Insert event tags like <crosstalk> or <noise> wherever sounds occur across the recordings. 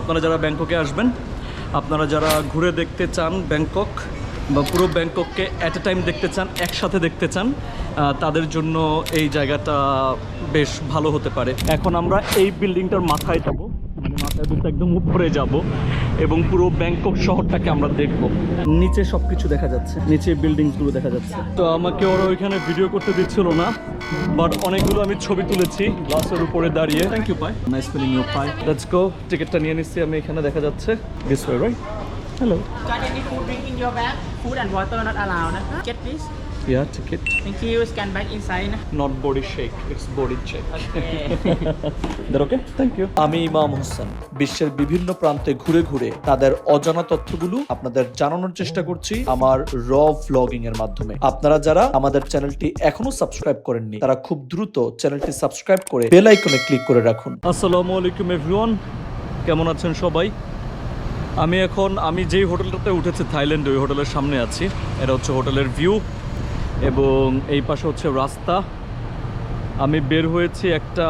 আপনারা যারা ব্যাংককে আসবেন, আপনারা যারা ঘুরে দেখতে চান ব্যাংকক বা পুরো ব্যাংককে অ্যাট এ টাইম দেখতে চান, একসাথে দেখতে চান তাদের জন্য এই জায়গাটা বেশ ভালো হতে পারে। এখন আমরা এই বিল্ডিংটার মাথায় যাব। মানে মাথায় বলতে একদম উপরে যাব। এবং পুরো ব্যাংকক শহরটাকে আমরা দেখব। নিচে সব কিছু দেখা যাচ্ছে। নিচে বিল্ডিংসগুলো দেখা যাচ্ছে। তো আমাকে ওরা ওইখানে ভিডিও করতে দিচ্ছিল না বাট অনেকগুলো আমি ছবি তুলেছি গ্লাসের উপরে দাঁড়িয়ে। থ্যাংক ইউ পাই নাইস ফিলিং ইউ পাই লেটস গো টিকিটটা নিয়ে নিচ্ছি আমি এখানে দেখা যাচ্ছে। This way right hello Got any food drink in your bag? Food and water not allowed. Huh? Get please. Yeah ticket Thank you. Scan back inside. Not body shake it's body check Okay. Okay thank you আমি ইমাম হোসেন বিশ্বের বিভিন্ন প্রান্তে ঘুরে ঘুরে তাদের অজানা তথ্যগুলো আপনাদের জানানোর চেষ্টা করছি আমার র ভ্লগিং এর মাধ্যমে। আপনারা যারা আমাদের চ্যানেলটি এখনও সাবস্ক্রাইব করেননি তারা খুব দ্রুত চ্যানেলটি সাবস্ক্রাইব করে বেল আইকনে ক্লিক করে রাখুন। আসসালামু আলাইকুম এভরিওয়ান কেমন আছেন সবাই? আমি এখন আমি যেই হোটেলটাতে উঠেছি থাইল্যান্ডে ওই হোটেলের সামনে আছি। এটা হচ্ছে হোটেলের ভিউ এবং এই পাশে হচ্ছে রাস্তা। আমি বের হয়েছি একটা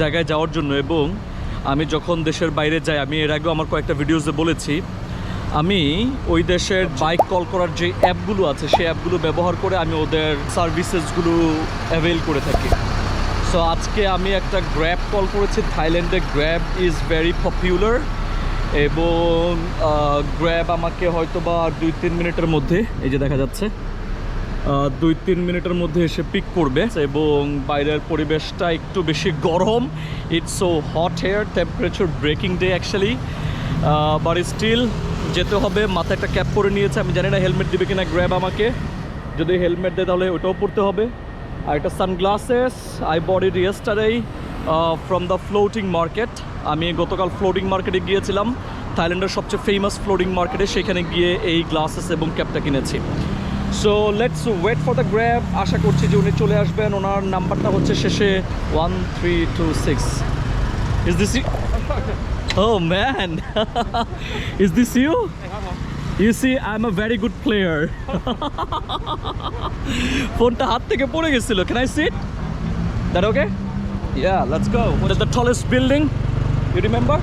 জায়গায় যাওয়ার জন্য এবং আমি যখন দেশের বাইরে যাই, আমি এর আগেও আমার কয়েকটা ভিডিওসে বলেছি, আমি ওই দেশের বাইক কল করার যে অ্যাপগুলো আছে, সেই অ্যাপগুলো ব্যবহার করে আমি ওদের সার্ভিসেসগুলো অ্যাভেল করে থাকি। সো আজকে আমি একটা গ্র্যাব কল করেছি, থাইল্যান্ডে গ্র্যাব ইজ ভেরি পপুলার এবং গ্র্যাব আমাকে হয়তো বা দুই তিন মিনিটের মধ্যে, এই যে দেখা যাচ্ছে দুই তিন মিনিটের মধ্যে এসে পিক করবে এবং বাইরের পরিবেশটা একটু বেশি গরম। It's so hot here temperature breaking day actually but still যেতে হবে মাথায় একটা ক্যাপ পরে নিয়েছে। আমি জানি না হেলমেট দিবে কিনা গ্র্যাব আমাকে। যদি হেলমেট দেয় তাহলে ওটাও পরতে হবে। আর একটা sunglasses I bought it yesterday from the floating market আমি গতকাল ফ্লোটিং মার্কেটে গিয়েছিলাম। থাইল্যান্ডের সবচেয়ে ফেমাস ফ্লোটিং মার্কেটে সেখানে গিয়ে এই গ্লাসেস এবং ক্যাপটা কিনেছি। So let's wait for the grab আশা করছি যে উনি চলে আসবেন। ওনার নাম্বারটা হচ্ছে শেষে one three two six is this oh man is this you you see I am a very good player ফোনটা হাত থেকে পড়ে গেছিল। Can I sit that okay yeah let's go what is the tallest building you remember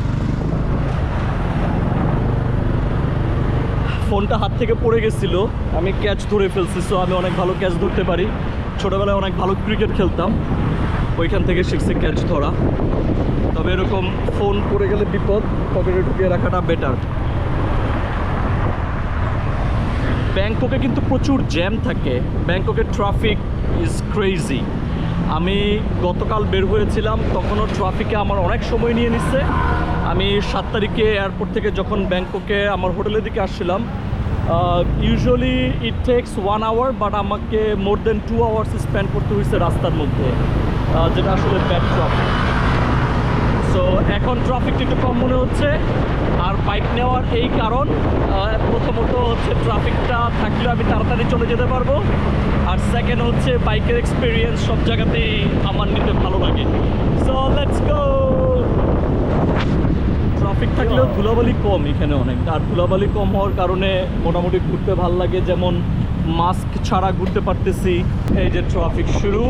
ফোনটা হাত থেকে পড়ে গেছিল। আমি ক্যাচ ধরে ফেলছি সো আমি অনেক ভালো ক্যাচ ধরতে পারি। ছোটোবেলায় অনেক ভালো ক্রিকেট খেলতাম। ওইখান থেকে শিখছি ক্যাচ ধরা। তবে এরকম ফোন পড়ে গেলে বিপদ পকেটে ঢুকিয়ে রাখাটা বেটার ব্যাংককে কিন্তু প্রচুর জ্যাম থাকে। ব্যাংককের ট্রাফিক ইজ ক্রেজি আমি গতকাল বের হয়েছিলাম, তখনও ট্রাফিকে আমার অনেক সময় নিয়ে নিচ্ছে আমি সাত তারিখে এয়ারপোর্ট থেকে যখন ব্যাংককে আমার হোটেলের দিকে আসছিলাম usually it takes one hour but আমাকে more than two hours spend করতে হয়েছে রাস্তার মধ্যে যেটা আসলে ব্যাড ট্রাফিক সো এখন ট্রাফিকটা একটু কম মনে হচ্ছে, আর বাইক নেওয়ার এই কারণ প্রথমত হচ্ছে ট্রাফিকটা থাকলে আমি তাড়াতাড়ি চলে যেতে পারব, আর সেকেন্ড হচ্ছে বাইকের এক্সপিরিয়েন্স সব জায়গাতেই আমার নিতে ভালো লাগে। সো লেটস গো ট্রাফিক থাকলেও ধুলাবালি কম এখানে অনেক। আর ধুলাবালি কম হওয়ার কারণে মোটামুটি ঘুরতে ভালো লাগে, যেমন মাস্ক ছাড়া ঘুরতে পারতেছি। এই যে ট্রাফিক শুরু।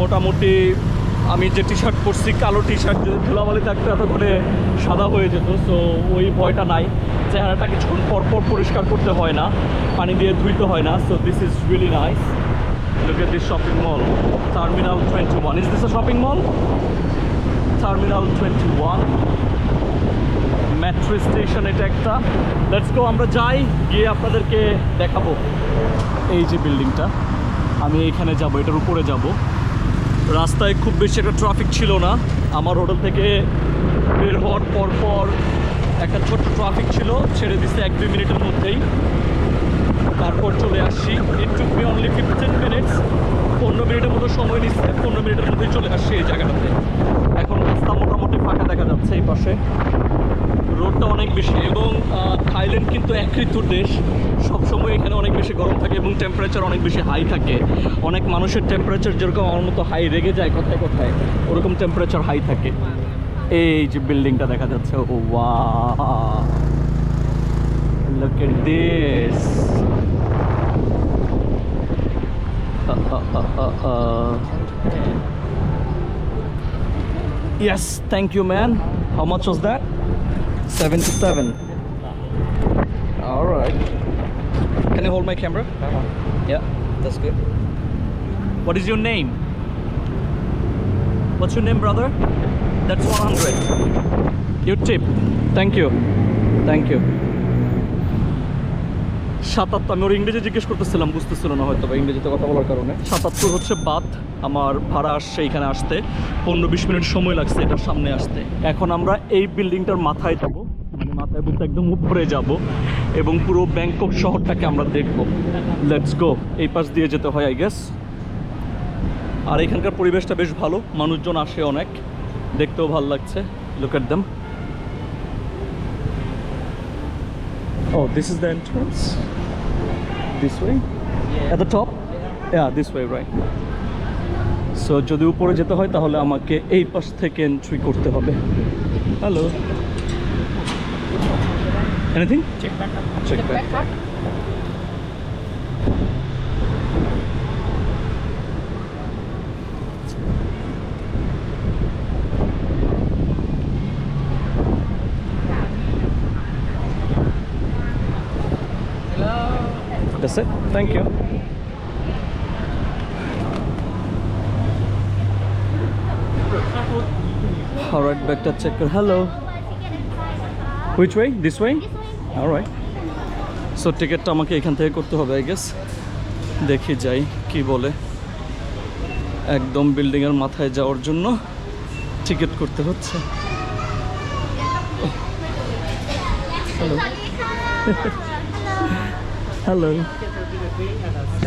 মোটামুটি আমি যে টি শার্ট পরছি, কালো টি শার্ট যদি ধুলাবালি থাকতো এতক্ষণে সাদা হয়ে যেত সো ওই ভয়টা নাই। চেহারাটা কিছুক্ষণ পর পর পরিষ্কার করতে হয় না, পানি দিয়ে ধুইতে হয় না so this is really nice Look at this shopping mall. Terminal 21. Is this a shopping mall? Terminal 21. Metro station এটা একটা লেটস গো আমরা যাই, গিয়ে আপনাদেরকে দেখাবো এই যে বিল্ডিংটা আমি এইখানে যাব, এটার উপরে যাব রাস্তায় খুব বেশি একটা ট্রাফিক ছিল না আমার হোটেল থেকে বের হওয়ার পর পর একটা ছোট্ট ট্রাফিক ছিল ছেড়ে দিচ্ছে এক দুই মিনিটের মধ্যেই তারপর চলে আসছি it took me only fifteen minutes পনেরো মিনিটের মতো সময় নিচ্ছে। পনেরো মিনিটের মধ্যেই চলে আসছি এই জায়গাটাতে। এখন রাস্তা মোটামুটি ফাঁকা দেখা যাচ্ছে এই পাশে। রোডটা অনেক বেশি। এবং থাইল্যান্ড কিন্তু এক ঋতুর দেশ। সবসময় এখানে অনেক বেশি গরম থাকে এবং টেম্পারেচার অনেক বেশি হাই থাকে। অনেক মানুষের টেম্পারেচার যেরকম আমার মতো হাই রেগে যায় কোথায় কোথায়, ওরকম টেম্পারেচার হাই থাকে। এই যে বিল্ডিংটা দেখা যাচ্ছে। ও ওয়া Look at this. Uh, uh, uh. Yes, thank you, man. How much was that? 77. All right. Can you hold my camera? Yeah, that's good. What is your name? What's your name, brother? That's 100. Your tip. Thank you. Thank you. সাতাত্তর, আমি ওর ইংরেজি জিজ্ঞেস করতেছিলাম, বুঝতেছিল না হয়তো বা ইংরেজিতে কথা বলার কারণে। সাতাত্তর হচ্ছে বাদ, আমার ভাড়া আসছে এখানে আসতে, পনেরো বিশ মিনিট সময় লাগছে এটার সামনে আসতে। এখন আমরা এই বিল্ডিংটার মাথায় যাব মানে মাথায় বলতে একদম উপরে যাব, এবং পুরো ব্যাংকক শহরটাকে আমরা দেখব। লেটস গো এই পাশ দিয়ে যেতে হয় আই গেস আর এখানকার পরিবেশটা বেশ ভালো, মানুষজন আসে অনেক, দেখতেও ভালো লাগছে। Look at them Oh, this is the entrance. This way? At the top? Yeah, this way, right. So যদি উপরে যেতে হয় তাহলে আমাকে এই পাশ থেকে এন্ট্রি করতে হবে hello anything Check back Check check back Hello. That's it. Thank you. All right, back to check. Hello. Which way? This way? All right. So টিকিটটা আমাকে এখান থেকে করতে হবে আই গেস দেখি যাই কি বলে একদম বিল্ডিংয়ের মাথায় যাওয়ার জন্য টিকিট করতে হচ্ছে hello Hello.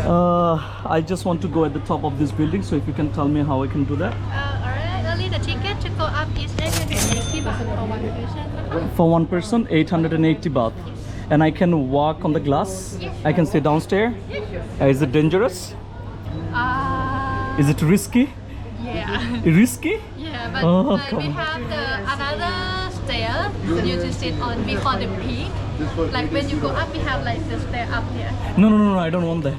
Uh, I just want to go at the top of this building, so if you can tell me how I can do that. Uh, alright, only the ticket to go up is 880 baht for one person. For one person, 880 baht. And I can walk on the glass. I can sit downstairs. Sure. Uh, is it dangerous? Uh, Is it risky? yeah. <laughs> Risky? Yeah, but Oh, like we have the another stair for you to sit on before the peak. Like when you go up, we have like the stair up here. No, no, no, no. I don't want that.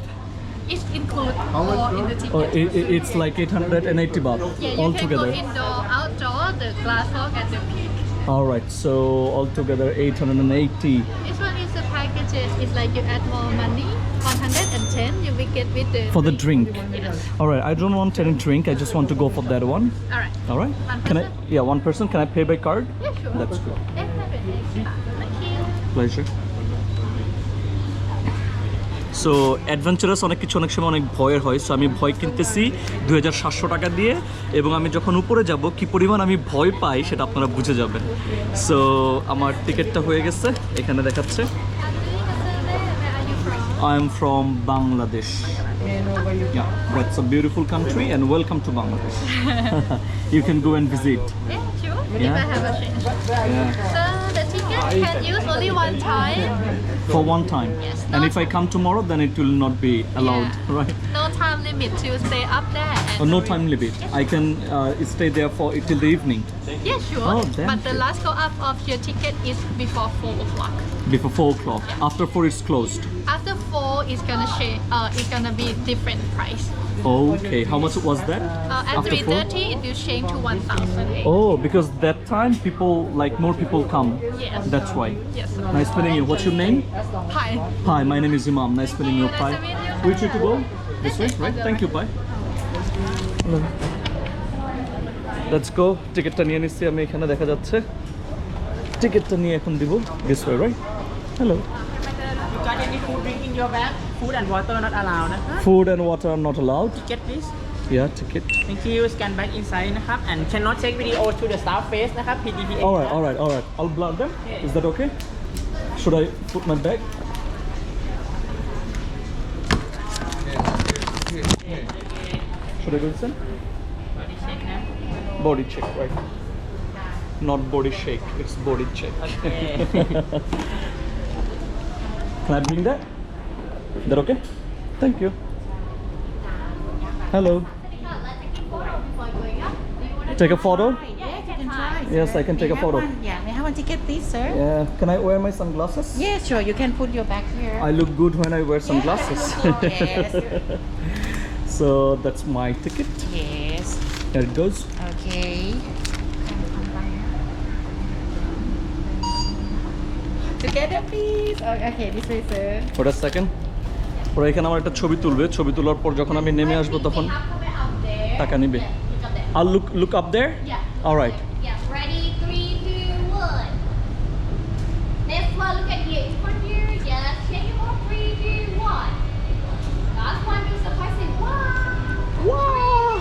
It's included all in the ticket. Oh, it, it- it's like 880 baht yeah, you can go indoor, outdoor, the glass walk and the peak. All right, so altogether 880. This one is the packages. It's like you add more money, 110 you will get with the For the drink. Yes. All right, I don't want any drink. I just want to go for that one. Alright. All right. One Can I? Yeah, one person. Can I pay by card? Yeah, sure. That's good. 880 baht. Thank you. Pleasure so adventurous অনেক কিছু অনেক সময় অনেক ভয়ের হয় so আমি ভয় কিনতেছি দু হাজার সাতশো টাকা দিয়ে এবং আমি যখন উপরে যাব কি পরিমাণ আমি ভয় পাই সেটা আপনারা বুঝে যাবেন সো আমার টিকিটটা হয়ে গেছে এখানে দেখাচ্ছে? I am from Bangladesh May I know where you Yeah, that's a beautiful country and welcome to Bangladesh. <laughs> you can go and visit. Yeah, sure. Yeah. If I have a change. Yeah. So the ticket can use only one time. For one time. Yes, And if I come tomorrow, then it will not be allowed, Yeah. <laughs> right? No time limit to stay up there. And Oh, no time limit. I can uh, stay there for till the evening, Yeah, sure. Oh, damn but the last go up of your ticket is before four o'clock. before four o'clock. After four, it's closed After four, it's gonna share. Uh, it's gonna be different price. Okay. How much was that? Uh, at After three four? thirty, it will change to one thousand. Oh, because that time people like more people come. Yes. That's why. Yes. Nice meeting you. What's your name? Hi. Hi, my name is Imam. Nice meeting you. Nice Bye. to meet you. Which way to go? This way, right? Thank you. Bye. Hello. Let's go. টিকিটটা নিয়ে নিচ্ছি আমি এখানে দেখা যাচ্ছে টিকিটটা নিয়ে এখন দিব this way right hello your bag. Food and water not allowed Food and water not allowed. Ticket please. Yeah, ticket. Thank you scan back inside and cannot take video to the staff face นะครับ PDPA All right, all right, all right. I'll blow them. Okay. Is that okay? Should I put my bag? Should I go inside? Body check, นะ Body check, right? Not body shake. It's body check. Okay. <laughs> Can I bring that? that okay? Thank you. Hello. Take a photo? Yes, I can take a photo. yeah, may I have a ticket, please, sir? Yeah. Can I wear my sunglasses? Yeah, sure. You can put your back here. I look good when I wear sunglasses. <laughs> yes. <laughs> so that's my ticket. Yes. There it goes. Okay. Together, please. okay, this way, sir. For a second. ওরা এখানে আমার একটা ছবি তুলবে ছবি তোলার পর যখন আমি নেমে আসব তখন টাকা নিবে আর look look up there Yeah. Alright Yes. Ready? Three, two, one. Next one, look at you. For you, yes. Can you go? Three, two, one. Last one, do surprise. Say wow. Wow.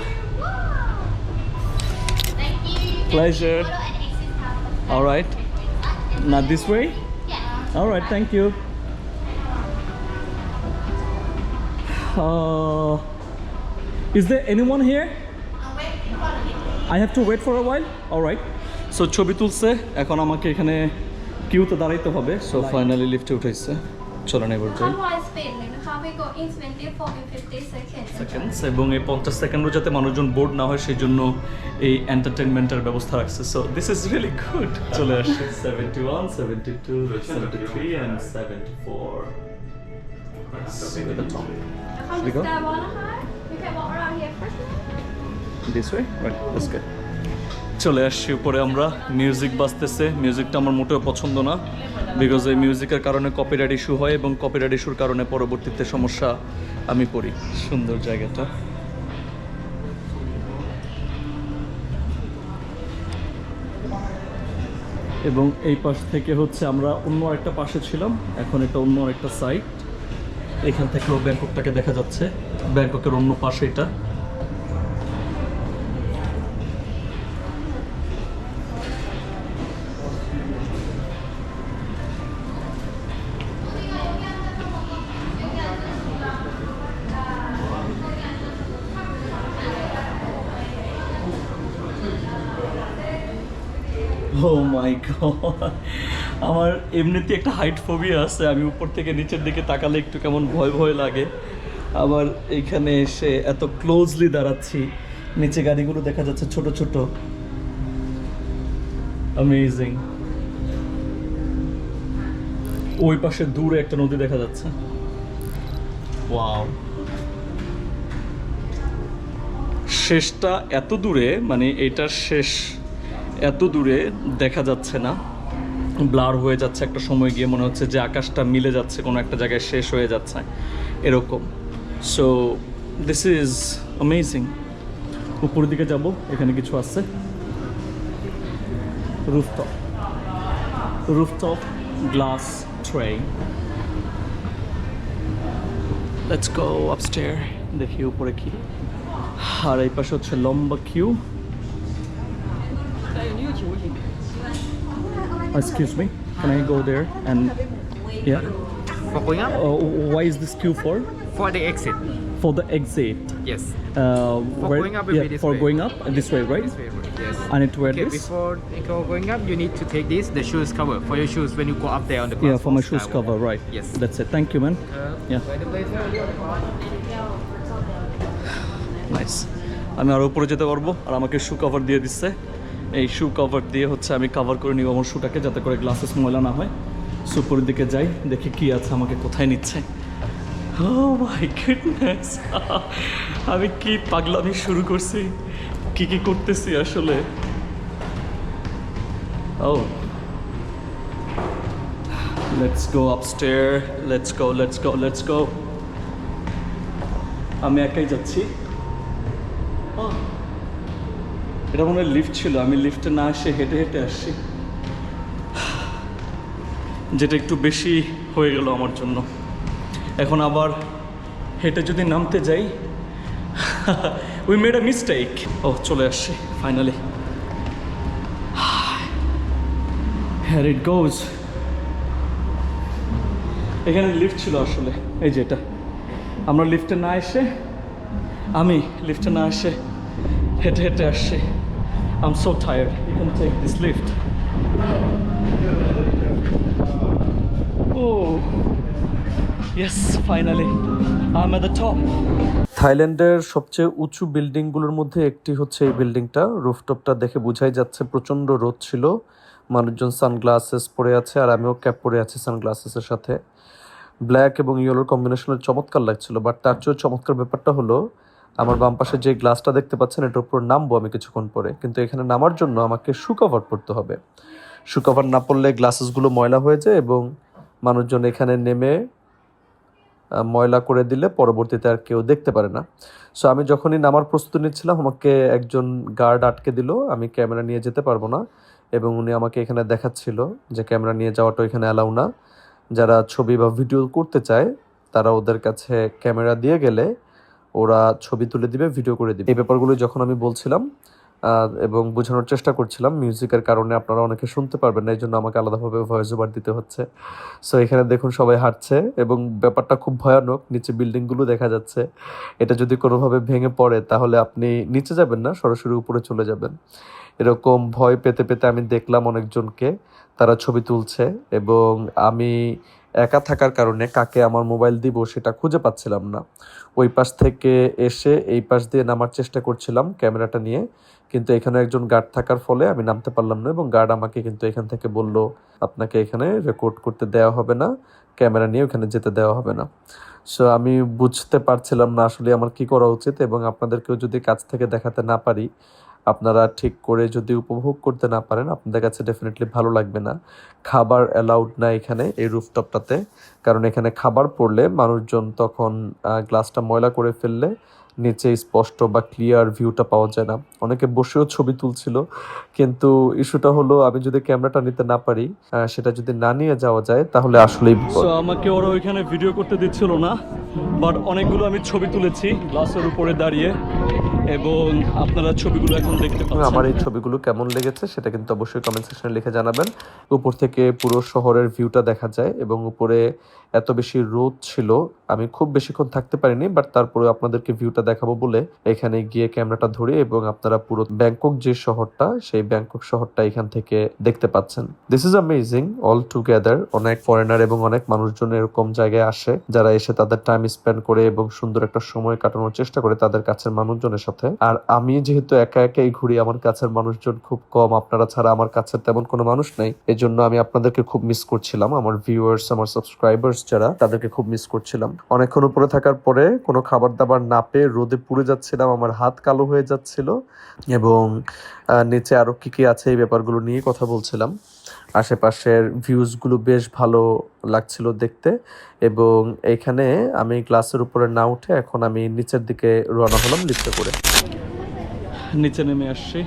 Wow. Thank you. Thank Pleasure. You. Photo and exit time. All right. Now this way? Yeah. Alright thank you Uh, is there anyone here? I have to wait for a while. All right. So ছবি তুলছে। এখন আমাকে এখানে কিউতে দাঁড়াইতে হবে। So finally লিফটে উঠাইছে চলেন এবার যাই এবং এই পঞ্চাশ সেকেন্ডও যাতে মানুষজন বোর্ড না হয় সেই জন্য এই এন্টারটেনমেন্টের ব্যবস্থা রাখছে। So this is really good চলে আসছে। Seventy one seventy two seventy three and seventy four Should we go? We can walk around here first. This way? Right, that's good. চলে আসছি উপরে আমরা মিউজিক বাজতেছে মিউজিকটা আমার মোটেও পছন্দ না বিকজ এই মিউজিকের কারণে কপিরাইট ইস্যু হয় এবং কপিরাইট ইস্যুর কারণে পরবর্তীতে সমস্যা আমি পড়ি সুন্দর জায়গাটা এবং এই পাশ থেকে হচ্ছে আমরা অন্য একটা পাশে ছিলাম এখন এটা অন্য একটা সাইট এখান থেকেও ব্যাংককটাকে দেখা যাচ্ছে। ব্যাংককের অন্য পাশে এটা। ও মাই গড আমার এমনিতে একটা হাইট ফোবিয়া আছে, আমি উপর থেকে নিচের দিকে তাকালে একটু কেমন ভয় ভয় লাগে। আবার এইখানে এসে এত ক্লোজলি দাঁড়াচ্ছি, নিচে গাড়িগুলো দেখা যাচ্ছে ছোট ছোট। অ্যামেজিং ওই পাশে দূরে একটা নদী দেখা যাচ্ছে। ওয়াও শেষটা এত দূরে মানে এটার শেষ এত দূরে দেখা যাচ্ছে না। ব্লার হয়ে যাচ্ছে, একটা সময় গিয়ে মনে হচ্ছে যে আকাশটা মিলে যাচ্ছে, কোনো একটা জায়গায় শেষ হয়ে যাচ্ছে, এরকম। সো দিস ইজ অ্যামেজিং উপরের দিকে যাব, এখানে কিছু আছে। Rooftop rooftop glass tray let's go upstair দেখি উপরে কি। আর এই পাশে হচ্ছে লম্বা queue Excuse me, can I go there and yeah? For going up? Uh, why is this queue for? For the exit. For the exit. Yes. Uh, For where- going up, it will yeah, be this for way. going up uh, this way, right? This way, yes. I need to wear Okay, this. before you go going up, you need to take this, the shoes cover, for your shoes when you go up there on the Yeah, glass for my walk shoes skywalk. cover, right? Yes. That's it. Thank you, man. Uh, Yeah. By the blazer, nice আমি আরও উপরে যেতে পারবো আর আমাকে শু cover দিয়ে দিচ্ছে এই শু cover দিয়ে হচ্ছে আমি কভার করে নিব আমার শুটাকে যাতে করে গ্লাসেস ময়লা না হয়। সো উপরের দিকে যাই দেখি কি আছে আমাকে কোথায় নিচ্ছে। গুডনেস <laughs> আমি কি পাগলামি শুরু করছি? কি কি করতেছি আসলে? ও let's go upstair let's go let's go let's go আমি একাই যাচ্ছি। ও, এটা মনে লিফট ছিল। আমি লিফটে না এসে হেঁটে হেঁটে আসছি। যেটা একটু বেশি হয়ে গেল আমার জন্য। এখন আবার হেঁটে যদি নামতে যাই উই মেড আ মিস্টেক ও, চলে আসছি ফাইনালি হ্যার ইট গোজ এখানে লিফট ছিল আসলে, এই যে এটা। আমরা লিফটে না এসে, আমি লিফটে না এসে হেঁটে হেঁটে আসছি। So tired you can take this lift oh yes finally I am at the top থাইল্যান্ডের সবচেয়ে উঁচু বিল্ডিংগুলোর মধ্যে একটি হচ্ছে এই বিল্ডিংটা। রুফটপটা দেখে বোঝাই যাচ্ছে প্রচণ্ড রোদ ছিল। মানুষজন সানগ্লাসেস পরে আছে আর আমিও ক্যাপ পরে আছি সানগ্লাসেসের সাথে। ব্ল্যাক এবং ইয়েলোর কম্বিনেশনের চমৎকার লাগছিল, বাট তার চেয়েও চমৎকার ব্যাপারটা হলো আমার বাম পাশে যে গ্লাসটা দেখতে পাচ্ছেন, এটার উপর নামবো আমি কিছুক্ষণ পরে। কিন্তু এখানে নামার জন্য আমাকে শু কভার পরতে হবে। শু কভার না পরলে গ্লাসেসগুলো ময়লা হয়ে যায় এবং মানুষজন এখানে নেমে ময়লা করে দিলে পরবর্তীতে আর কেউ দেখতে পারে না। সো আমি যখনই নামার প্রস্তুতি নিচ্ছিলাম, আমাকে একজন গার্ড আটকে দিল। আমি ক্যামেরা নিয়ে যেতে পারব না এবং উনি আমাকে এখানে দেখাচ্ছিল যে ক্যামেরা নিয়ে যাওয়াটা এখানে অ্যালাউ না। যারা ছবি বা ভিডিও করতে চায়, তারা ওদের কাছে ক্যামেরা দিয়ে গেলে ওরা ছবি তুলে দিবে ভিডিও করে দিবে। এই ব্যাপারগুলো যখন আমি বলছিলাম এবং বোঝানোর চেষ্টা করছিলাম, মিউজিকের কারণে আপনারা অনেকে শুনতে পারবেন না এই জন্য আমাকে আলাদাভাবে ভয়েস ওভার দিতে হচ্ছে। সো এখানে দেখুন সবাই হাঁটছে, এবং ব্যাপারটা খুব ভয়ানক, নিচে বিল্ডিংগুলো দেখা যাচ্ছে। এটা যদি কোনোভাবে ভেঙে পড়ে, তাহলে আপনি নিচে যাবেন না, সরাসরি উপরে চলে যাবেন। এরকম ভয় পেতে পেতে আমি দেখলাম অনেকজনকে, তারা ছবি তুলছে, এবং আমি একা থাকার কারণে কাকে আমার মোবাইল দিব সেটা খুঁজে পাচ্ছিলাম না। ওই পাশ থেকে এসে এই পাশ দিয়ে নামার চেষ্টা করছিলাম ক্যামেরাটা নিয়ে, কিন্তু এখানে একজন গার্ড থাকার ফলে আমি নামতে পারলাম না এবং গার্ড আমাকে কিন্তু এখান থেকে বলল, আপনাকে এখানে রেকর্ড করতে দেওয়া হবে না, ক্যামেরা নিয়ে ওখানে যেতে দেওয়া হবে না। সো আমি বুঝতে পারছিলাম না আসলে আমার কি করা উচিত এবং আপনাদেরকেও যদি কাছ থেকে দেখাতে না পারি আপনারা ঠিক করে যদি উপভোগ করতে না পারেন, আপনাদের কাছে ডেফিনেটলি ভালো লাগবে না। খাবার অ্যালাউড না এখানে, এই রুফটপটাতে কারণ এখানে খাবার পড়লে মানুষজন তখন গ্লাসটা ময়লা করে ফেললে নিচে স্পষ্ট বা ক্লিয়ার ভিউটা পাওয়া যায় না। অনেকে বসেও ছবি তুলছিল। কিন্তু ইস্যুটা হলো, আমি যদি ক্যামেরাটা নিতে না পারি সেটা যদি না নিয়ে যাওয়া যায়, তাহলে আসলেই। আমাকে ওরা ওইখানে ভিডিও করতে দিচ্ছিল না বাট অনেকগুলো আমি ছবি তুলেছি গ্লাসের উপরে দাঁড়িয়ে। এবং আপনারা ছবিগুলো এখন দেখতে পাচ্ছেন। আমার এই ছবিগুলো কেমন লেগেছে সেটা কিন্তু অবশ্যই কমেন্ট সেকশনে লিখে জানাবেন। উপর থেকে পুরো শহরের ভিউটা দেখা যায় এবং উপরে এত বেশি রোদ ছিল, আমি খুব বেশিক্ষণ থাকতে পারিনি বাট তারপরে আপনাদেরকে ভিউটা দেখাবো বলে এখানে গিয়ে ক্যামেরাটা ধরি এবং আপনারা পুরো ব্যাংকক যে শহরটা, সেই ব্যাংকক শহরটা এখান থেকে দেখতে পাচ্ছেন। This is amazing all together অনেক ফরেনার এবং অনেক মানুষজন এরকম জায়গায় আসে, যারা এসে তাদের টাইম স্পেন্ড করে এবং সুন্দর একটা সময় কাটানোর চেষ্টা করে তাদের কাছের মানুষজনের সাথে। আর আমি যেহেতু একা একাই ঘুরি, আমার কাছের মানুষজন খুব কম, আপনারা ছাড়া আমার কাছে তেমন কোনো মানুষ নাই। এই জন্য আমি আপনাদেরকে খুব মিস করছিলাম। আমার ভিউয়ার্স আমার সাবস্ক্রাইবার্স যারা, তাদেরকে খুব মিস করছিলাম। অনেকক্ষণ উপরে থাকার পরে কোনো খাবার দাবার না পেয়ে রোদে পুড়ে যাচ্ছিলাম। আমার হাত কালো হয়ে যাচ্ছিল এবং নিচে আরও কি কি আছে এই ব্যাপারগুলো নিয়ে কথা বলছিলাম। আশেপাশের ভিউজগুলো বেশ ভালো লাগছিল দেখতে এবং এখানে আমি গ্লাসের উপরে না উঠে এখন আমি নিচের দিকে রওনা হলাম লিফটে করে। নিচে নেমে আসছি।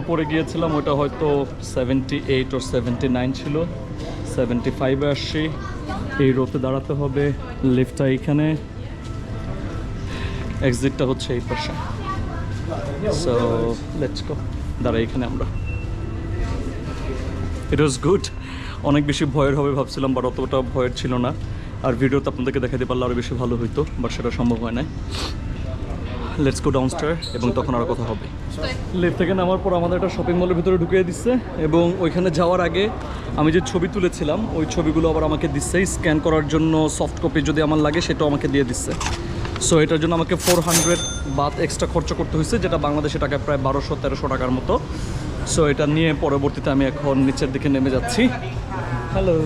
উপরে গিয়েছিলাম, ওটা হয়তো সেভেন্টি এইট ও সেভেন্টি নাইন ছিল। সেভেন্টি ফাইভে আসছি। এই রোতে দাঁড়াতে হবে। লিফটটা এইখানে। এক্সিটটা হচ্ছে এই পাশে। সো লেটস গো দাঁড়াই এখানে আমরা। ইট ওয়াজ গুড অনেক বেশি ভয়ের হবে ভাবছিলাম বাট অতটা ভয়ের ছিল না। আর ভিডিওতে আপনাদেরকে দেখাতে পারলে আরও বেশি ভালো হইতো বাট সেটা সম্ভব হয় না লেটস গো ডাউনস্টার এবং তখন আর কথা হবে। লিফট থেকে নামার পর আমাদের একটা শপিং মলের ভিতরে ঢুকিয়ে দিচ্ছে, এবং ওইখানে যাওয়ার আগে আমি যে ছবি তুলেছিলাম, ওই ছবিগুলো আবার আমাকে দিচ্ছে। স্ক্যান করার জন্য সফট কপি যদি আমার লাগে, সেটাও আমাকে দিয়ে দিচ্ছে। সো এটার জন্য আমাকে ফোর হান্ড্রেড বাত এক্সট্রা খরচ করতে হয়েছে যেটা বাংলাদেশে টাকায় প্রায় বারোশো, তেরোশো টাকার মতো। সো এটা নিয়ে পরবর্তীতে আমি এখন নিচের দিকে নেমে যাচ্ছি। হ্যালো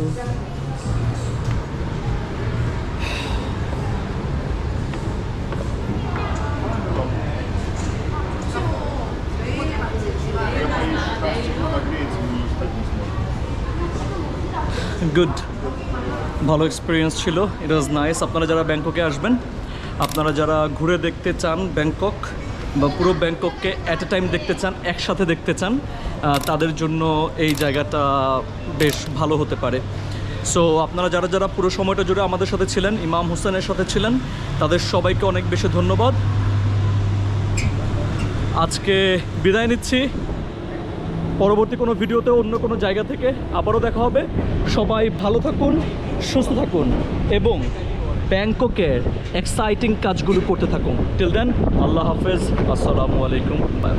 গুড ভালো এক্সপিরিয়েন্স ছিল। ইট ওয়াজ নাইস আপনারা যারা ব্যাংককে আসবেন, আপনারা যারা ঘুরে দেখতে চান ব্যাংকক বা পুরো ব্যাংকককে অ্যাট এ টাইম দেখতে চান, একসাথে দেখতে চান তাদের জন্য এই জায়গাটা বেশ ভালো হতে পারে। সো আপনারা যারা যারা পুরো সময়টা জুড়ে আমাদের সাথে ছিলেন, ইমাম হোসেনের সাথে ছিলেন, তাদের সবাইকে অনেক বেশি ধন্যবাদ। আজকে বিদায় নিচ্ছি। পরবর্তী কোনো ভিডিওতে অন্য কোনো জায়গা থেকে আবারও দেখা হবে। সবাই ভালো থাকুন, সুস্থ থাকুন এবং ব্যাংককের এক্সাইটিং কাজগুলো করতে থাকুন। টিল দেন আল্লাহ হাফেজ আসসালামু আলাইকুম বাই